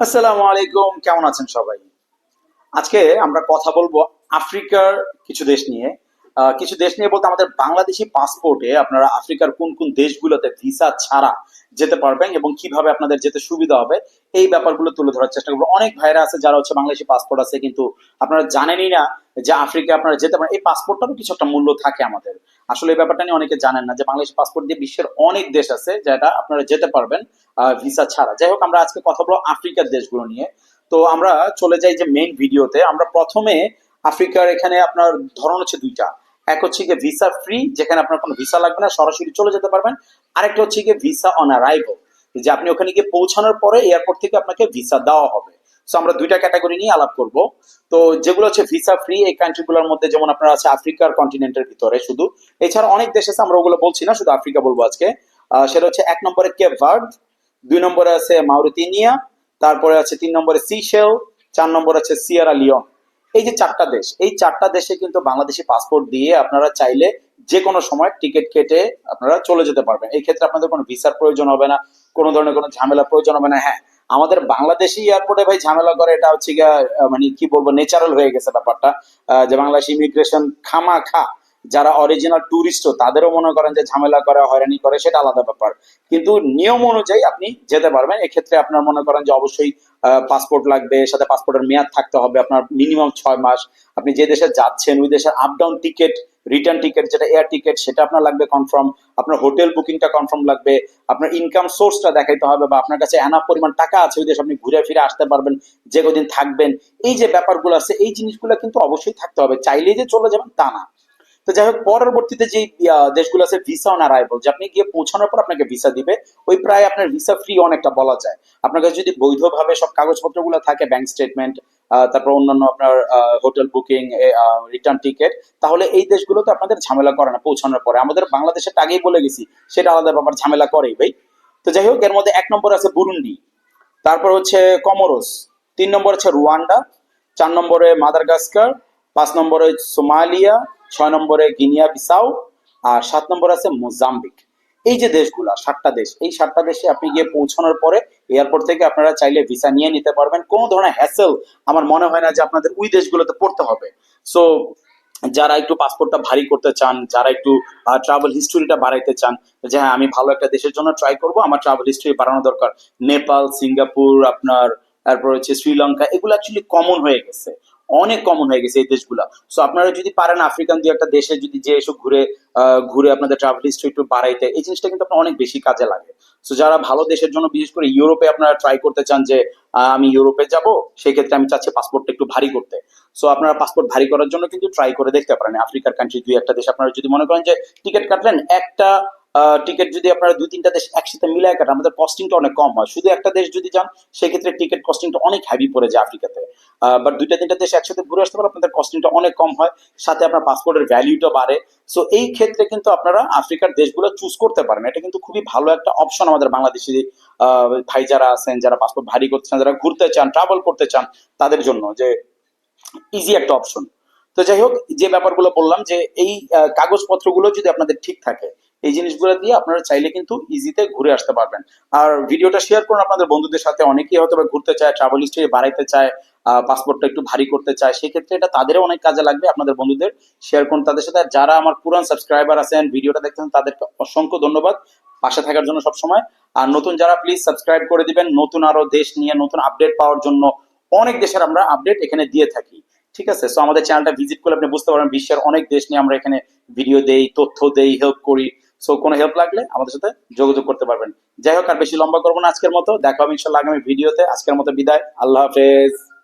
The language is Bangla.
আসসালামু আলাইকুম, কেমন আছেন সবাই? আজকে আমরা কথা বলব আফ্রিকার কিছু দেশ নিয়ে। কিছু দেশ নিয়ে বলতে আমাদের বাংলাদেশি পাসপোর্টে আপনারা আফ্রিকার কোন কোন দেশগুলোতে ভিসা ছাড়া যেতে পারবেন এবং কীভাবে আপনাদের যেতে সুবিধা হবে, এই ব্যাপারগুলো তুলে ধরার চেষ্টা করব। অনেক ভাইরা আছে যারা হচ্ছে বাংলাদেশি পাসপোর্ট আছে, কিন্তু আপনারা জানেনই না যে আফ্রিকা আপনারা যেতে পারেন। এই পাসপোর্টটারও কিছু একটা মূল্য থাকে আমাদের। আসলে এই ব্যাপারটা নিয়ে অনেকে জানেন না যে বাংলাদেশ পাসপোর্ট দিয়ে বিশ্বের অনেক দেশ আছে যেটা আপনারা যেতে পারবেন ভিসা ছাড়া। যাই হোক, আমরা আজকে কথা বলব আফ্রিকার দেশগুলো নিয়ে। তো আমরা চলে যাই যে মেইন ভিডিওতে আমরা প্রথমে আফ্রিকার এখানে আপনার ধরন হচ্ছে দুইটা। এক হচ্ছে গিয়ে ভিসা ফ্রি যেখানে আপনার কোনো ভিসা লাগবে না, সরাসরি চলে যেতে পারবেন। আরেকটা হচ্ছে গিয়ে ভিসা অন অ্যারাইভাল যে আপনি ওখানে গিয়ে পৌঁছানোর পরে এয়ারপোর্ট থেকে আপনাকে ভিসা দেওয়া হবে। সো আমরা দুইটা ক্যাটাগরি নিয়ে আলাপ করব। তো যেগুলো হচ্ছে ভিসা ফ্রি এই কান্ট্রিগুলোর মধ্যে যেমন আপনার আছে আফ্রিকার কন্টিনেন্টের ভিতরে শুধু। এছাড়া অনেক দেশ আছে, আমরা ওগুলো বলছি না, শুধু আফ্রিকা বলব আজকে। সেটা হচ্ছে এক নম্বরে কেপ ভার্ড, দুই নম্বরে আছে মাউরিতিনিয়া তারপরে আছে তিন নম্বরে সিশেল, চার নম্বরে আছে সিয়ারা লিওন। এই যে চারটা দেশ, এই চারটা দেশে কিন্তু বাংলাদেশি পাসপোর্ট দিয়ে আপনারা চাইলে যে কোনো সময় টিকিট কেটে আপনারা চলে যেতে পারবেন। এই ক্ষেত্রে আপনাদের কোনো ভিসার প্রয়োজন হবে না, কোনো ধরনের কোনো ঝামেলা প্রয়োজন হবে না। হ্যাঁ আমাদের বাংলাদেশি এয়ারপোর্টে ভাই ঝামেলা করে, এটা হচ্ছে মানে কি বলব নেচারাল হয়ে গেছে ব্যাপারটা যে বাংলাদেশ ইমিগ্রেশন খামা খা যারা অরিজিনাল ট্যুরিস্টও তাদেরও মনে করেন যে ঝামেলা করে, হয়রানি করে, সেটা আলাদা ব্যাপার। কিন্তু নিয়ম অনুযায়ী আপনি যেতে পারবেন। এক্ষেত্রে আপনার মনে করেন যে অবশ্যই পাসপোর্ট লাগবে, সাথে পাসপোর্টের মেয়াদ থাকতে হবে, আপনার মিনিমাম ছয় মাস। আপনি যে দেশে যাচ্ছেন, ওই দেশের up down ticket return ticket যেটা এয়ার টিকিট সেটা আপনার লাগবে কনফার্ম আপনার হোটেল বুকিংটা কনফার্ম লাগবে। আপনার ইনকাম সোর্সটা দেখাইতে হবে বা আপনার কাছে এনাফ পরিমাণ টাকা আছে, ওই দেশে আপনি ঘুরে ফিরে আসতে পারবেন, যে কদিন থাকবেন। এই যে ব্যাপারগুলো আছে, এই জিনিসগুলো কিন্তু অবশ্যই থাকতে হবে। চাইলেই যে চলে যাবেন, তা না। তো যাই হোক, পরবর্তীতে যে দেশগুলো আছে ভিসা অন অ্যারাইভাল যে আপনি গিয়ে পৌঁছানোর পর আপনাকে ভিসা দিবে, ওই প্রায় আপনার ভিসা ফ্রি অনেকটা বলা যায়। আপনার কাছে যদি বৈধভাবে সব কাগজপত্রগুলো থাকে ব্যাংক স্টেটমেন্ট তারপর অন্যান্য আপনার হোটেল বুকিং রিটার্ন টিকিট তাহলে এই দেশগুলোতে আপনাদের ঝামেলা করে না পৌঁছানোর পরে। আমাদের বাংলাদেশের আগেই বলে গেছি, সেটা আলাদা ব্যাপার, ঝামেলা করেই ভাই। তো যাই হোক, এর মধ্যে এক নম্বর আছে বুরুন্ডি তারপর হচ্ছে কমোরোস তিন নম্বর হচ্ছে রুয়ান্ডা চার নম্বরে মাদারগাস্কার পাঁচ নম্বরে সোমালিয়া, ছয় নম্বরে গিনিয়া বিসাউ আর সাত নম্বর আছে মোজাম্বিক। এই যে দেশগুলা, সাতটা দেশ, এই সাতটা দেশে আপনি গিয়ে পৌঁছানোর পরে এয়ারপোর্ট থেকে আপনারা চাইলে ভিসা নিয়ে নিতে পারবেন। কোনো ধরনের হ্যাসেল আমার মনে হয় না যে আপনাদের ওই দেশগুলোতে পড়তে হবে। সো যারা একটু পাসপোর্টটা ভারী করতে চান, যারা একটু ট্রাভেল হিস্টোরিটা বাড়াইতে চান, যে হ্যাঁ আমি ভালো একটা দেশের জন্য ট্রাই করব, আমার ট্রাভেল হিস্টোরি বাড়ানো দরকার। নেপাল, সিঙ্গাপুর, আপনার, তারপর হচ্ছে শ্রীলঙ্কা, এগুলো অ্যাকচুয়ালি কমন হয়ে গেছে। অনেক কমন হয়ে গেছে এই দেশগুলো। সো আপনারা যদি পারেন আফ্রিকান দিয়ে একটা দেশে যদি যে এসে ঘুরে ঘুরে আপনাদের ট্রাভেল হিস্ট্রি একটু বাড়াইতে, এই জিনিসটা কিন্তু আপনার অনেক বেশি কাজে লাগে। সো যারা ভালো দেশের জন্য, বিশেষ করে ইউরোপে আপনারা ট্রাই করতে চান যে আমি ইউরোপে যাব সেই ক্ষেত্রে আমি চাচ্ছি পাসপোর্টটা একটু ভারী করতে। সো আপনারা পাসপোর্ট ভারী করার জন্য কিন্তু ট্রাই করে দেখতে পারেন। আফ্রিকার কান্ট্রি দুই একটা দেশ, আপনারা যদি মনে করেন যে টিকিট কাটলেন, একটা টিকিট যদি আপনারা দুই তিনটা দেশ একসাথে মিলায় কাটেন, আমাদের কস্টিংটা অনেক কম হয়। শুধু একটা দেশ যদি যান, সেক্ষেত্রে টিকিট কস্টিংটা অনেক হ্যাভি পড়ে যায় আফ্রিকাতে। বাট দুইটা তিনটা দেশ একসাথে ঘুরে আসতে পারে, আপনাদের কস্টিংটা অনেক কম হয়। সাথে আপনার পাসপোর্টের ভ্যালিউটা বাড়ে। সো এই ক্ষেত্রে কিন্তু আপনারা আফ্রিকার দেশগুলো চুজ করতে পারেন। এটা কিন্তু খুবই ভালো একটা অপশন আমাদের বাংলাদেশি ভাই যারা আছেন, যারা পাসপোর্ট ভারী করতে চান, যারা ঘুরতে চান ট্রাভেল করতে চান, তাদের জন্য যে ইজি একটা অপশন তো যাই হোক, যে ব্যাপারগুলো বললাম যে এই কাগজপত্রগুলো যদি আপনাদের ঠিক থাকে এই জিনিসগুলো দিয়ে আপনারা চাইলে কিন্তু ইজিতে ঘুরে আসতে পারবেন। আর ভিডিওটা শেয়ার করুন আপনাদের বন্ধুদের সাথে। অনেকেই হয়তো ঘুরতে চায় ট্রাভেল হিস্ট্রি বাড়াইতে চায় পাসপোর্টটা একটু ভারী করতে চায়, সেক্ষেত্রে এটা তাদেরও অনেক কাজে লাগবে, আপনাদের বন্ধুদের শেয়ার করুন তাদের সাথে। যারা আমার পুরান সাবস্ক্রাইবার আছেন, ভিডিওটা দেখতেছেন, তাদেরকে অসংখ্য ধন্যবাদ। পাশে থাকার জন্য সবসময়। আর নতুন যারা প্লিজ সাবস্ক্রাইব করে দিবেন, নতুন আরও দেশ নিয়ে নতুন আপডেট পাওয়ার জন্য অনেক দেশের আমরা আপডেট এখানে দিয়ে থাকি। ঠিক আছে? সো আমাদের চ্যানেলটা ভিজিট করলে আপনি বুঝতে পারবেন, বিশ্বের অনেক দেশ নিয়ে আমরা এখানে ভিডিও দেই, তথ্য দেই হেল্প করি। সো কোনো হেল্প লাগলে আমাদের সাথে যোগাযোগ করতে পারবেন। যাই হোক, আর বেশি লম্বা করব না আজকের মতো। দেখা হবে ইনশাল্লাহ আগামী ভিডিওতে। আজকের মতো বিদায়। আল্লাহ হাফেজ।